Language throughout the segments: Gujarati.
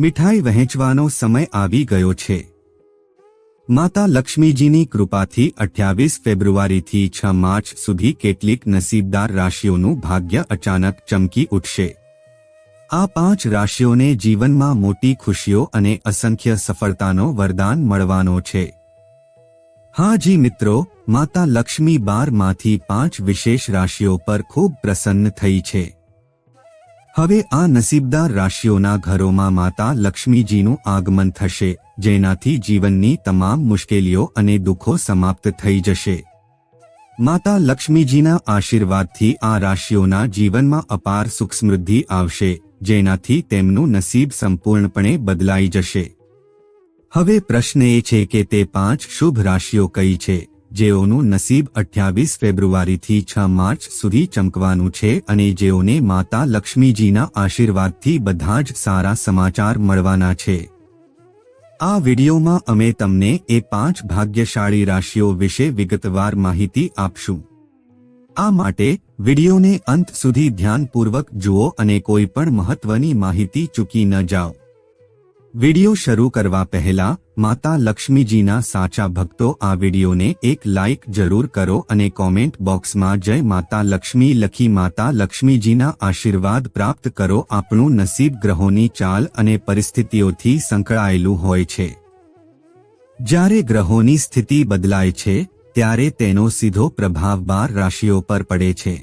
મીઠાઈ વહેંચવાનો સમય આવી ગયો છે. માતા લક્ષ્મીજીની કૃપાથી અઠ્યાવીસ ફેબ્રુઆરીથી છ માર્ચ સુધી કેટલીક નસીબદાર રાશિઓનું ભાગ્ય અચાનક ચમકી ઉઠશે. આ પાંચ રાશિઓને જીવનમાં મોટી ખુશીઓ અને અસંખ્ય સફળતાનો વરદાન મળવાનો છે. હા જી મિત્રો, માતા લક્ષ્મી બારમાંથી પાંચ વિશેષ રાશિઓ પર ખૂબ પ્રસન્ન થઈ છે. હવે આ નસીબદાર રાશિઓના ઘરોમાં માતા લક્ષ્મીજીનું આગમન થશે, જેનાથી જીવનની તમામ મુશ્કેલીઓ અને દુઃખો સમાપ્ત થઈ જશે. માતા લક્ષ્મીજીના આશીર્વાદથી આ રાશિઓના જીવનમાં અપાર સુખ સમૃદ્ધિ આવશે, જેનાથી તેમનું નસીબ સંપૂર્ણપણે બદલાઈ જશે. હવે પ્રશ્ન એ છે કે તે પાંચ શુભ રાશિઓ કઈ છે? જેઓનું નસીબ અઠ્યાવીસ ફેબ્રુઆરીથી છ માર્ચ સુધી ચમકવાનું છે અને જેઓને માતા લક્ષ્મીજીના આશીર્વાદથી બધા જ સારા સમાચાર મળવાના છે. આ વિડીયોમાં અમે તમને એ પાંચ ભાગ્યશાળી રાશિઓ વિશે વિગતવાર માહિતી આપશું. આ માટે વિડીયોને અંત સુધી ધ્યાનપૂર્વક જુઓ અને કોઈ પણ મહત્વની માહિતી ચૂકી ન જાઓ. વિડિયો શરૂ કરવા પહેલા માતા લક્ષ્મીજીના સાચા ભક્તો આ વિડીયોને એક લાઇક જરૂર કરો અને કોમેન્ટ બોક્સમાં જય માતા લક્ષ્મી લખી માતા લક્ષ્મીજીના આશીર્વાદ પ્રાપ્ત કરો. આપણું નસીબ ગ્રહોની ચાલ અને પરિસ્થિતિઓથી સંકળાયેલું હોય છે. જ્યારે ગ્રહોની સ્થિતિ બદલાય છે, ત્યારે તેનો સીધો પ્રભાવ બાર રાશિઓ પર પડે છે.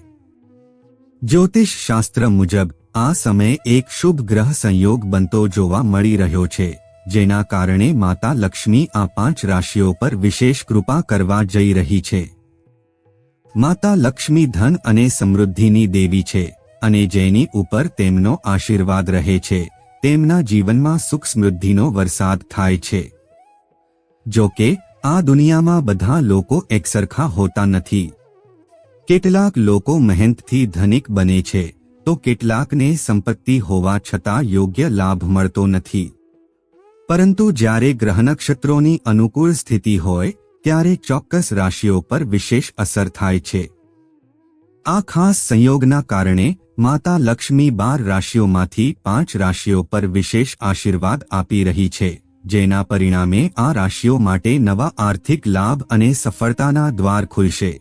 જ્યોતિષ શાસ્ત્ર મુજબ આ સમયે એક શુભ ગ્રહ સંયોગ બનતો જોવા મળી રહ્યો છે, જેના કારણે માતા લક્ષ્મી આ પાંચ રાશિઓ પર વિશેષ કૃપા કરવા જઈ રહી છે. માતા લક્ષ્મી ધન અને સમૃદ્ધિની દેવી છે, અને જેની ઉપર તેમનો આશીર્વાદ રહે છે, તેમના જીવનમાં સુખ સમૃદ્ધિનો વરસાદ થાય છે. જો કે, આ દુનિયામાં બધા લોકો એકસરખા હોતા નથી. કેટલાક લોકો મહેનતથી ધનિક બને છે તો કેટલાકને સંપત્તિ હોવા છતાં યોગ્ય લાભ મળતો નથી. પરંતુ જ્યારે ગ્રહ નક્ષત્રોની અનુકૂળ સ્થિતિ હોય, ત્યારે ચોક્કસ રાશિઓ પર વિશેષ અસર થાય છે. આ ખાસ સંયોગના કારણે માતા લક્ષ્મી બાર રાશિઓમાંથી પાંચ રાશિઓ પર વિશેષ આશીર્વાદ આપી રહી છે, જેના પરિણામે આ રાશિઓ માટે નવા આર્થિક લાભ અને સફળતાના દ્વાર ખુલશે.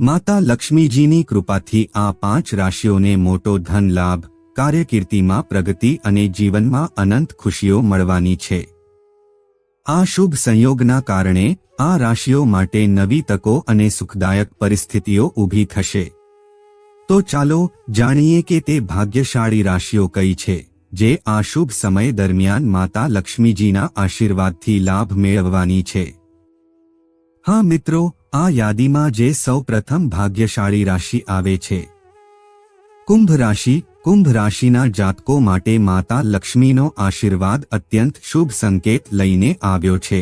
માતા લક્ષ્મીજીની કૃપાથી આ પાંચ રાશિઓને મોટો ધન લાભ, કાર્યકીર્તિમાં પ્રગતિ અને જીવનમાં અનંત ખુશીઓ મળવાની છે. આ શુભ સંયોગના કારણે આ રાશિઓ માટે નવી તકો અને સુખદાયક પરિસ્થિતિઓ ઊભી થશે. તો ચાલો જાણીએ કે તે ભાગ્યશાળી રાશિઓ કઈ છે, જે આ શુભ સમય દરમિયાન માતા લક્ષ્મીજીના આશીર્વાદથી લાભ મેળવવાની છે. હા મિત્રો આ યાદીમાં જે સૌ પ્રથમ ભાગ્યશાળી રાશિ આવે છે. કુંભ રાશિ, કુંભ રાશિના જાતકો માટે માતા લક્ષ્મીનો આશીર્વાદ અત્યંત શુભ સંકેત લઈને આવ્યો છે.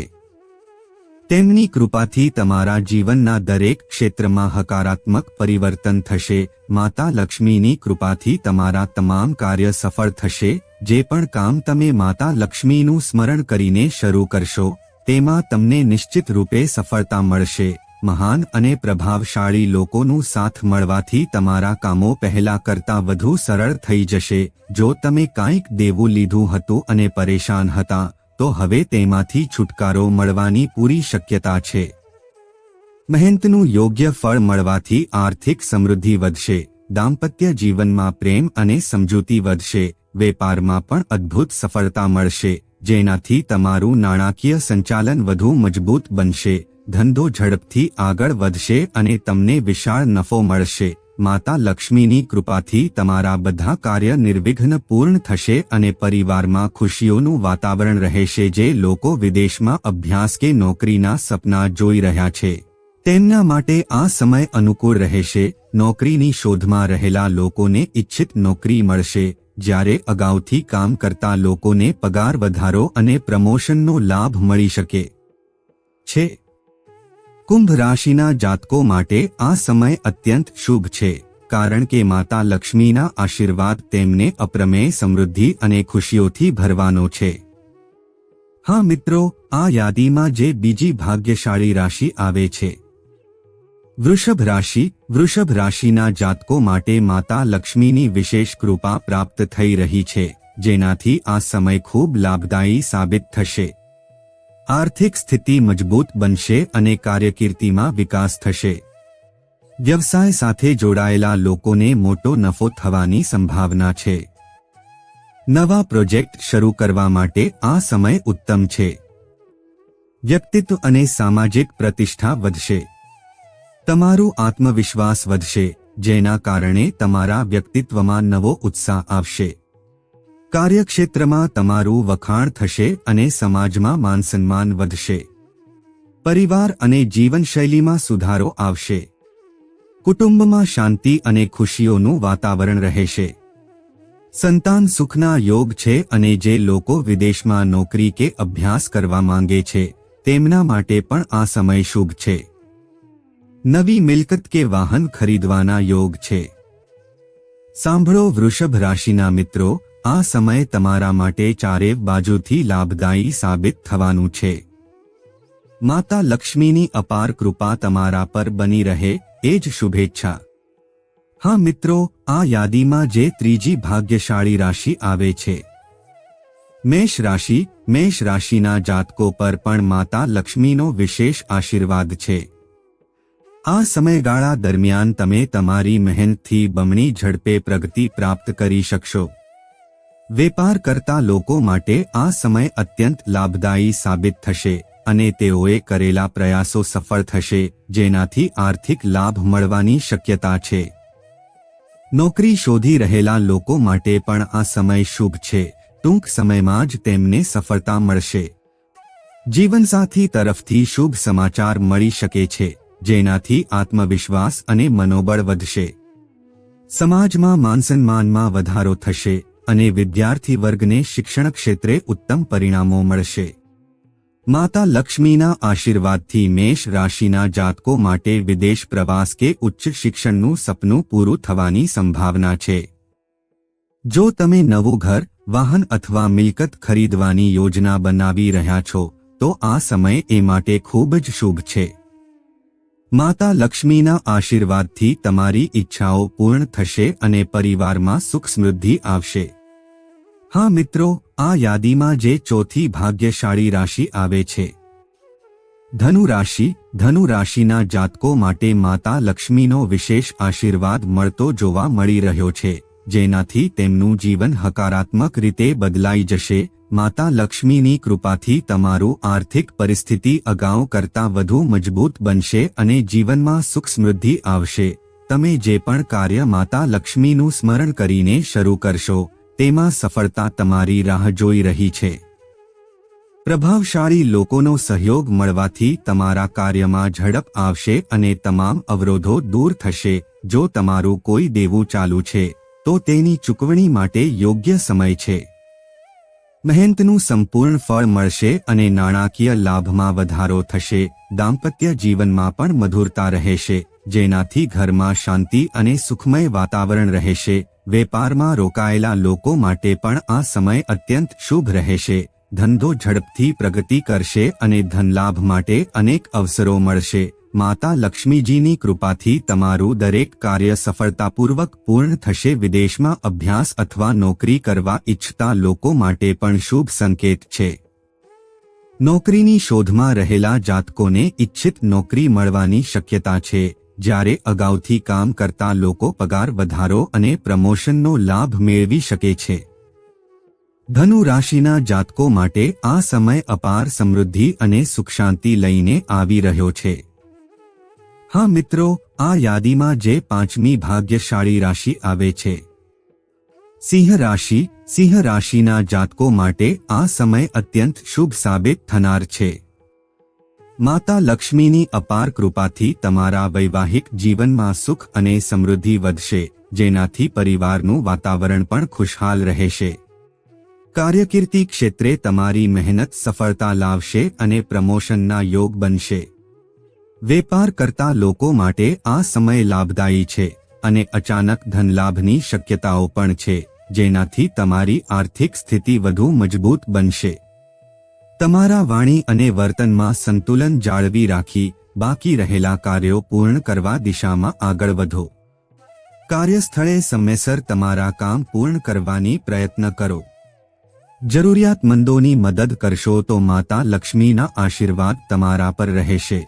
તેમની કૃપાથી તમારા જીવનના દરેક ક્ષેત્રમાં હકારાત્મક પરિવર્તન થશે. માતા લક્ષ્મીની કૃપાથી તમારા તમામ કાર્ય સફળ થશે. જે પણ કામ તમે માતા લક્ષ્મીનું સ્મરણ કરીને શરૂ કરશો, તેમાં તમને નિશ્ચિત રૂપે સફળતા મળશે. મહાન અને પ્રભાવશાળી લોકોનું સાથ મળવાથી તમારા કામો પહેલા કરતા વધુ સરળ થઈ જશે. જો તમે કાંઈક દેવું લીધું હતું અને પરેશાન હતા, તો હવે તેમાંથી છુટકારો મળવાની પૂરી શક્યતા છે. મહેનતનું યોગ્ય ફળ મળવાથી આર્થિક સમૃદ્ધિ વધશે, દાંપત્ય જીવનમાં પ્રેમ અને સમજૂતી વધશે, વેપારમાં પણ અદ્ભુત સફળતા મળશે, જેનાથી તમારું નાણાકીય સંચાલન વધુ મજબૂત બનશે. ધંધો ઝડપથી આગળ વધશે અને તમને વિશાળ નફો મળશે. માતા લક્ષ્મીની કૃપાથી તમારા બધા કાર્ય નિર્વિઘ્ન પૂર્ણ થશે અને પરિવારમાં ખુશીઓનું વાતાવરણ રહેશે જે લોકો વિદેશમાં અભ્યાસ કે નોકરીના સપના જોઈ રહ્યા છે. તેમના માટે આ સમય અનુકૂળ રહેશે. નોકરીની શોધમાં રહેલા લોકોને ઇચ્છિત નોકરી મળશે. જ્યારે અગાઉથી કામ કરતા લોકોને પગાર વધારો અને પ્રમોશનનો લાભ મળી શકે છે. કુંભ રાશિના જાતકો માટે આ સમય અત્યંત શુભ છે, કારણ કે માતા લક્ષ્મીના આશીર્વાદ તેમને અપ્રમેય સમૃદ્ધિ અને ખુશીઓથી ભરવાનો છે. હા મિત્રો, આ યાદીમાં જે બીજી ભાગ્યશાળી રાશિ આવે છે. વૃષભ રાશિ, વૃષભ રાશિના જાતકો માટે માતા લક્ષ્મીની વિશેષ કૃપા પ્રાપ્ત થઈ રહી છે, જેનાથી આ સમય ખૂબ લાભદાયી સાબિત થશે. આર્થિક સ્થિતિ મજબૂત બનશે અને કાર્યકીર્તિમાં વિકાસ થશે. વ્યવસાય સાથે જોડાયેલા લોકોને મોટો નફો થવાની સંભાવના છે. નવા પ્રોજેક્ટ શરૂ કરવા માટે આ સમય ઉત્તમ છે. વ્યક્તિત્વ અને સામાજિક પ્રતિષ્ઠા વધશે. તમારું આત્મવિશ્વાસ વધશે, જેના કારણે તમારા વ્યક્તિત્વમાં નવો ઉત્સાહ આવશે. કાર્યક્ષેત્રમાં તમારું વખાણ થશે અને સમાજમાં માનસન્માન વધશે. પરિવાર અને જીવનશૈલીમાં સુધારો આવશે. કુટુંબમાં શાંતિ અને ખુશીઓનું વાતાવરણ રહેશે. સંતાન સુખના યોગ છે અને જે લોકો વિદેશમાં નોકરી કે અભ્યાસ કરવા માંગે છે, તેમના માટે પણ આ સમય શુભ છે. નવી મિલકત કે વાહન ખરીદવાના યોગ છે. સાંભળો વૃષભ રાશિના મિત્રો આ સમય તમારા માટે ચારે બાજુથી લાભદાયી સાબિત થવાનું છે. માતા લક્ષ્મીની અપાર કૃપા તમારા પર બની રહે, એ જ શુભેચ્છા. હા મિત્રો, આ યાદીમાં જે ત્રીજી ભાગ્યશાળી રાશિ આવે છે. મેષ રાશિ, મેષ રાશિના જાતકો પર પણ માતા લક્ષ્મીનો વિશેષ આશીર્વાદ છે. આ સમયગાળા દરમિયાન તમે તમારી મહેનતથી બમણી ઝડપે પ્રગતિ પ્રાપ્ત કરી શકશો. વેપાર કરતા લોકો માટે આ સમય અત્યંત લાભદાયી સાબિત થશે અને તેઓએ કરેલા પ્રયાસો સફળ થશે, જેનાથી આર્થિક લાભ મળવાની શક્યતા છે. નોકરી શોધી રહેલા લોકો માટે પણ આ સમય શુભ છે. ટૂંક સમયમાં જ તેમને સફળતા મળશે. જીવનસાથી તરફથી શુભ સમાચાર મળી શકે છે, જેનાથી આત્મવિશ્વાસ અને મનોબળ વધશે. સમાજમાં માનસન્માનમાં વધારો થશે અને વિદ્યાર્થી વર્ગને શિક્ષણ ક્ષેત્રે ઉત્તમ પરિણામો મળશે. માતા લક્ષ્મીના આશીર્વાદથી મેષ રાશિના જાતકો માટે વિદેશ પ્રવાસ કે ઉચ્ચ શિક્ષણનું સપનું પૂરું થવાની સંભાવના છે. જો તમે નવું ઘર, વાહન અથવા મિલકત ખરીદવાની યોજના બનાવી રહ્યા છો, તો આ સમય એ માટે ખૂબ જ શુભ છે. માતા લક્ષ્મીના આશીર્વાદથી તમારી ઈચ્છાઓ પૂર્ણ થશે અને પરિવારમાં સુખ સમૃદ્ધિ આવશે. હા મિત્રો, આ યાદીમાં જે ચોથી ભાગ્યશાળી રાશિ આવે છે. ધનુ રાશિ, ધનુ રાશિના જાતકો માટે માતા લક્ષ્મીનો વિશેષ આશીર્વાદ મળતો જોવા મળી રહ્યો છે, જેનાથી તેમનું જીવન હકારાત્મક રીતે બદલાઈ જશે. માતા લક્ષ્મીની કૃપાથી તમારું આર્થિક પરિસ્થિતિ અગાઉ કરતાં વધુ મજબૂત બનશે અને જીવનમાં સુખ સમૃદ્ધિ આવશે. તમે જે પણ કાર્ય માતા લક્ષ્મીનું સ્મરણ કરીને શરૂ કરશો તેમાં સફળતા તમારી રાહ જોઈ રહી છે. પ્રભાવશાળી લોકોનો સહયોગ મળવાથી તમારા કાર્યમાં ઝડપ આવશે અને તમામ અવરોધો દૂર થશે. જો તમારું કોઈ દેવું ચાલુ છે, તો તેની ચૂકવણી માટે યોગ્ય સમય છે. મહેનતનું સંપૂર્ણ ફળ મળશે અને નાણાકીય લાભમાં વધારો થશે. દાંપત્ય જીવનમાં પણ મધુરતા રહેશે. જેનાથી ઘરમાં શાંતિ અને સુખમય વાતાવરણ રહેશે. વેપારમાં રોકાયેલા લોકો માટે પણ આ સમય અત્યંત શુભ રહેશે. ધંધો ઝડપથી પ્રગતિ કરશે અને ધનલાભ માટે અનેક અવસરો મળશે. માતા લક્ષ્મીજીની કૃપાથી તમારું દરેક કાર્ય સફળતાપૂર્વક પૂર્ણ થશે. વિદેશમાં અભ્યાસ અથવા નોકરી કરવા ઈચ્છતા લોકો માટે પણ શુભ સંકેત છે. નોકરીની શોધમાં રહેલા જાતકોને ઇચ્છિત નોકરી મળવાની શક્યતા છે. જ્યારે અગાઉથી કામ કરતા લોકો પગાર વધારો અને પ્રમોશનનો લાભ મેળવી શકે છે. ધનુ રાશિના જાતકો માટે આ સમય અપાર સમૃદ્ધિ અને સુખશાંતિ લઈને આવી રહ્યો છે. હા મિત્રો, આ યાદીમાં જે પાંચમી ભાગ્યશાળી રાશિ આવે છે. સિંહ રાશિ, સિંહ રાશિના જાતકો માટે આ સમય અત્યંત શુભ સાબિત થનાર છે. માતા લક્ષ્મીની અપાર કૃપાથી તમારા વૈવાહિક જીવનમાં સુખ અને સમૃદ્ધિ વધશે, જેનાથી પરિવારનું વાતાવરણ પણ ખુશહાલ રહેશે. કાર્યકીર્તિ ક્ષેત્રે તમારી મહેનત સફળતા લાવશે અને પ્રમોશનના યોગ બનશે. વેપાર કરતા લોકો માટે આ સમય લાભદાયી છે, અને અચાનક ધનલાભની શક્યતાઓ પણ છે, જેનાથી તમારી આર્થિક સ્થિતિ વધુ મજબૂત બનશે. તમારા વાણી અને વર્તનમાં સંતુલન જાળવી રાખી બાકી રહેલા કાર્યો પૂર્ણ કરવા દિશામાં આગળ વધો. કાર્યસ્થળે સમયસર તમારા કામ પૂર્ણ કરવાની પ્રયત્ન કરો. જરૂરિયાતમંદોની મદદ કરશો તો માતા લક્ષ્મીના આશીર્વાદ તમારા પર રહેશે.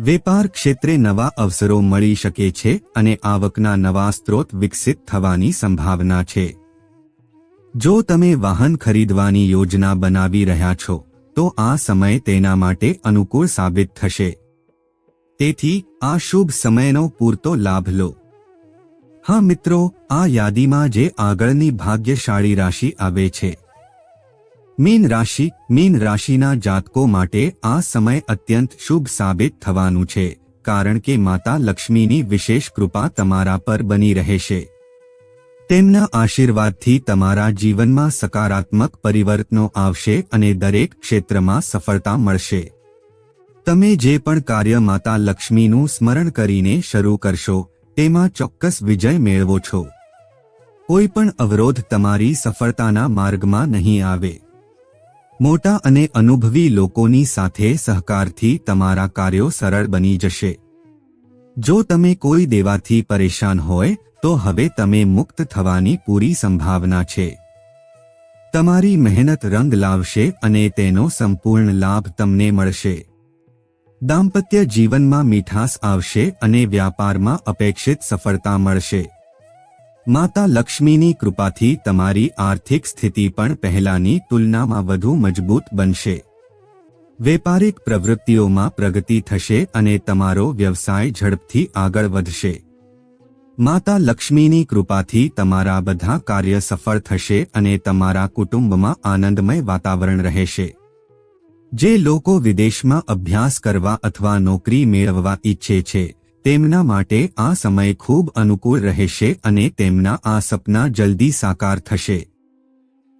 વેપાર ક્ષેત્રે નવા અવસરો મળી શકે છે અને આવકના નવા સ્ત્રોત વિકસિત થવાની સંભાવના છે. જો તમે વાહન ખરીદવાની યોજના બનાવી રહ્યા છો, તો આ સમય તેના માટે અનુકૂળ સાબિત થશે. તેથી, આ શુભ સમયનો પૂરતો લાભ લો. હા મિત્રો, આ યાદીમાં જે આગળની ભાગ્યશાળી રાશિ આવે છે. મીન રાશિ, મીન રાશિના જાતકો માટે આ સમય અત્યંત શુભ સાબિત થવાનું છે, કારણ કે માતા લક્ષ્મીની વિશેષ કૃપા તમારા પર બની રહેશે. તેમના આશીર્વાદથી તમારા જીવનમાં સકારાત્મક પરિવર્તનો આવશે અને દરેક ક્ષેત્રમાં સફળતા મળશે. તમે જે પણ કાર્ય માતા લક્ષ્મીનું સ્મરણ કરીને શરૂ કરશો, તેમાં ચોક્કસ વિજય મેળવો છો. કોઈ પણ અવરોધ તમારી સફળતાના માર્ગમાં નહીં આવે. મોટા અને અનુભવી લોકોની સાથે સહકારથી તમારા કાર્યો સરળ બની જશે. જો તમે કોઈ દેવાથી પરેશાન હોય, તો હવે તમે મુક્ત થવાની પૂરી સંભાવના છે. તમારી મહેનત રંગ લાવશે અને તેનો સંપૂર્ણ લાભ તમને મળશે. દાંપત્ય જીવનમાં મીઠાસ આવશે અને વ્યાપારમાં અપેક્ષિત સફળતા મળશે. માતા લક્ષ્મીની કૃપાથી તમારી આર્થિક સ્થિતિ પણ પહેલાની તુલનામાં વધુ મજબૂત બનશે. વેપારિક પ્રવૃત્તિઓમાં પ્રગતિ થશે અને તમારો વ્યવસાય ઝડપથી આગળ વધશે. માતા લક્ષ્મીની કૃપાથી તમારા બધા કાર્ય સફળ થશે અને તમારા કુટુંબમાં આનંદમય વાતાવરણ રહેશે. જે લોકો વિદેશમાં અભ્યાસ કરવા અથવા નોકરી મેળવવા ઈચ્છે છે, તેમના માટે આ સમય ખૂબ અનુકૂળ રહેશે અને તેમના આ સપના જલ્દી સાકાર થશે.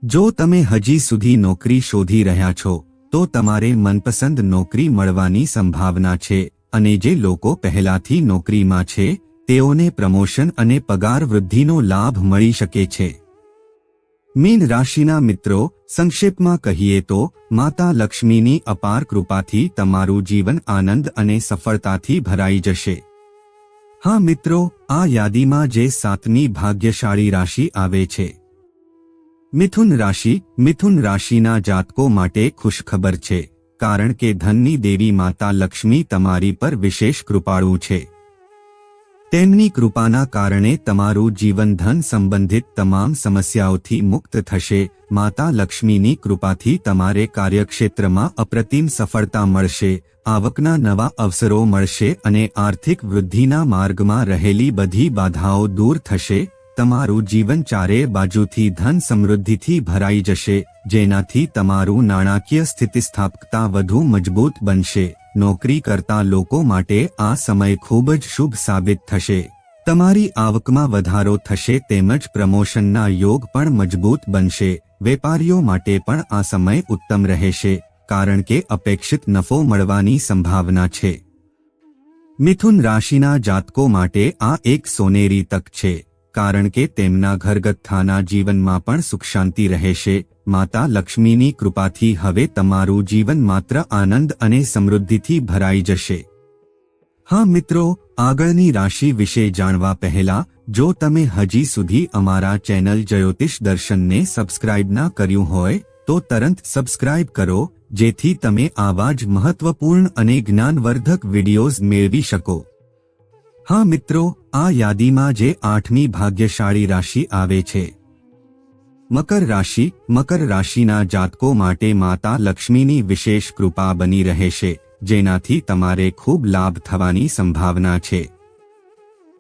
જો તમે હજી સુધી નોકરી શોધી રહ્યા છો તો તમારે મનપસંદ નોકરી મળવાની સંભાવના છે અને જે લોકો પહેલાથી નોકરીમાં છે, તેઓને પ્રમોશન અને પગાર વૃદ્ધિનો લાભ મળી શકે છે. મીન રાશિના મિત્રો, સંક્ષેપમાં કહીએ તો, માતા લક્ષ્મીની અપાર કૃપાથી તમારું જીવન આનંદ અને સફળતાથી ભરાઈ જશે. હા મિત્રો, આ યાદીમાં જે સાતમી ભાગ્યશાળી રાશિ આવે છે. મિથુન રાશિ, મિથુન રાશિના જાતકો માટે ખુશખબર છે, કારણ કે ધનની દેવી માતા લક્ષ્મી તમારી પર વિશેષ કૃપાળુ છે. તેમની કૃપાના કારણે તમારું જીવન ધન સંબંધિત તમામ સમસ્યાઓથી મુક્ત થશે, માતા લક્ષ્મીની કૃપાથી તમારે કાર્યક્ષેત્રમાં અપ્રતિમ સફળતા મળશે, આવકના નવા અવસરો મળશે અને આર્થિક વૃદ્ધિના માર્ગમાં રહેલી બધી બાધાઓ દૂર થશે. તમારું જીવન ચારે બાજુથી ધન સમૃદ્ધિથી ભરાઈ જશે, જેનાથી તમારું નાણાકીય સ્થિતિસ્થાપકતા વધુ મજબૂત બનશે. નોકરી કરતા લોકો માટે આ સમય ખૂબ જ શુભ સાબિત થશે. તમારી આવકમાં વધારો થશે તેમજ પ્રમોશનના યોગ પણ મજબૂત બનશે. વેપારીઓ માટે પણ આ સમય ઉત્તમ રહેશે, કારણ કે અપેક્ષિત નફો મળવાની સંભાવના છે. મિથુન રાશિના જાતકો માટે આ એક સોનેરી તક છે. કારણ કે તેમના ઘરગથ્થાના જીવનમાં પણ સુખ શાંતિ રહેશે. માતા લક્ષ્મીની કૃપાથી હવે તમારું જીવન માત્ર આનંદ અને સમૃદ્ધિથી ભરાઈ જશે. હા મિત્રો, આગળની રાશિ વિશે જાણવા પહેલા, જો તમે હજી સુધી અમારા ચેનલ જ્યોતિષ દર્શનને સબસ્ક્રાઇબ ના કર્યું હોય, તો તરત સબસ્ક્રાઇબ કરો, જેથી તમે આવા જ મહત્વપૂર્ણ અને જ્ઞાનવર્ધક વિડિયોઝ મેળવી શકો. હા મિત્રો, આ યાદીમાં જે આઠમી ભાગ્યશાળી રાશિ આવે છે. મકર રાશિ, મકર રાશિના જાતકો માટે માતા લક્ષ્મીની વિશેષ કૃપા બની રહેશે જેનાથી તમારે ખૂબ લાભ થવાની સંભાવના છે.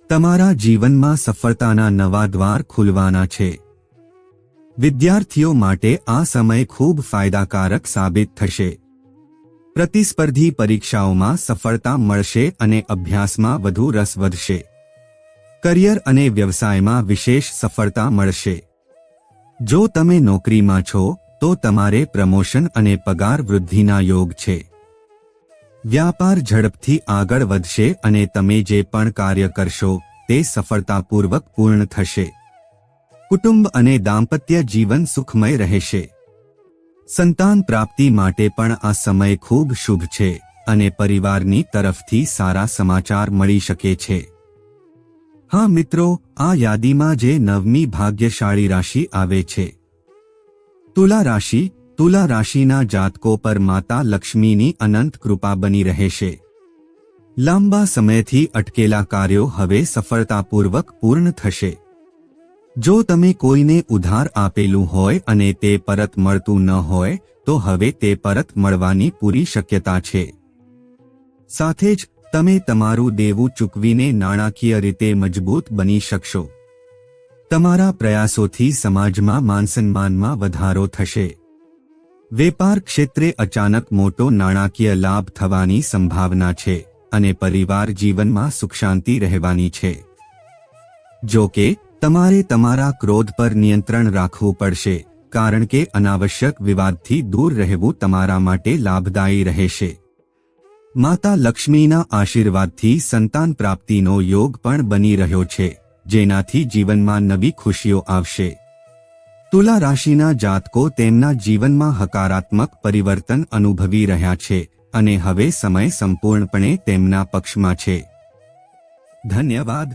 તમારા જીવનમાં સફળતાના નવા દ્વાર ખુલવાના છે. વિદ્યાર્થીઓ માટે આ સમય ખૂબ ફાયદાકારક સાબિત થશે. પ્રતિસ્પર્ધી પરીક્ષાઓમાં સફળતા મળશે અને અભ્યાસમાં વધુ રસ વધશે. કરિયર અને વ્યવસાયમાં વિશેષ સફળતા મળશે. જો તમે નોકરીમાં છો, તો તમારે પ્રમોશન અને પગાર વૃદ્ધિના યોગ છે. વ્યાપાર ઝડપથી આગળ વધશે અને તમે જે પણ કાર્ય કરશો, તે સફળતાપૂર્વક પૂર્ણ થશે. કુટુંબ અને દાંપત્ય જીવન સુખમય રહેશે. સંતાન પ્રાપ્તિ માટે પણ આ સમય ખૂબ શુભ છે અને પરિવારની તરફથી સારા સમાચાર મળી શકે છે. હા મિત્રો, આ યાદીમાં જે નવમી ભાગ્યશાળી રાશિ આવે છે. તુલા રાશિ, તુલા રાશિના જાતકો પર માતા લક્ષ્મીની અનંત કૃપા બની રહેશે. લાંબા સમયથી અટકેલા કાર્યો હવે સફળતાપૂર્વક પૂર્ણ થશે. જો તમે કોઈને ઉધાર આપેલું હોય અને તે પરત મળતું ન હોય, તો હવે તે પરત મળવાની પૂરી શક્યતા છે. સાથે જ, તમે તમારું દેવું ચૂકવીને નાણાકીય રીતે મજબૂત બની શકશો. તમારા પ્રયાસોથી સમાજમાં માનસન્માનમાં વધારો થશે. વેપાર ક્ષેત્રે અચાનક મોટો નાણાકીય લાભ થવાની સંભાવના છે અને પરિવાર જીવનમાં સુખ શાંતિ રહેવાની છે. જો કે તમારે તમારા ક્રોધ પર નિયંત્રણ રાખવું પડશે, કારણ કે અનાવશ્યક વિવાદથી દૂર રહેવું તમારા માટે લાભદાયી રહેશે. માતા લક્ષ્મીના આશીર્વાદથી સંતાન પ્રાપ્તિનો યોગ પણ બની રહ્યો છે, જેનાથી જીવનમાં નવી ખુશીઓ આવશે. તુલા રાશિના જાતકો તેમના જીવનમાં હકારાત્મક પરિવર્તન અનુભવી રહ્યા છે, અને હવે સમય સંપૂર્ણપણે તેમના પક્ષમાં છે. ધન્યવાદ.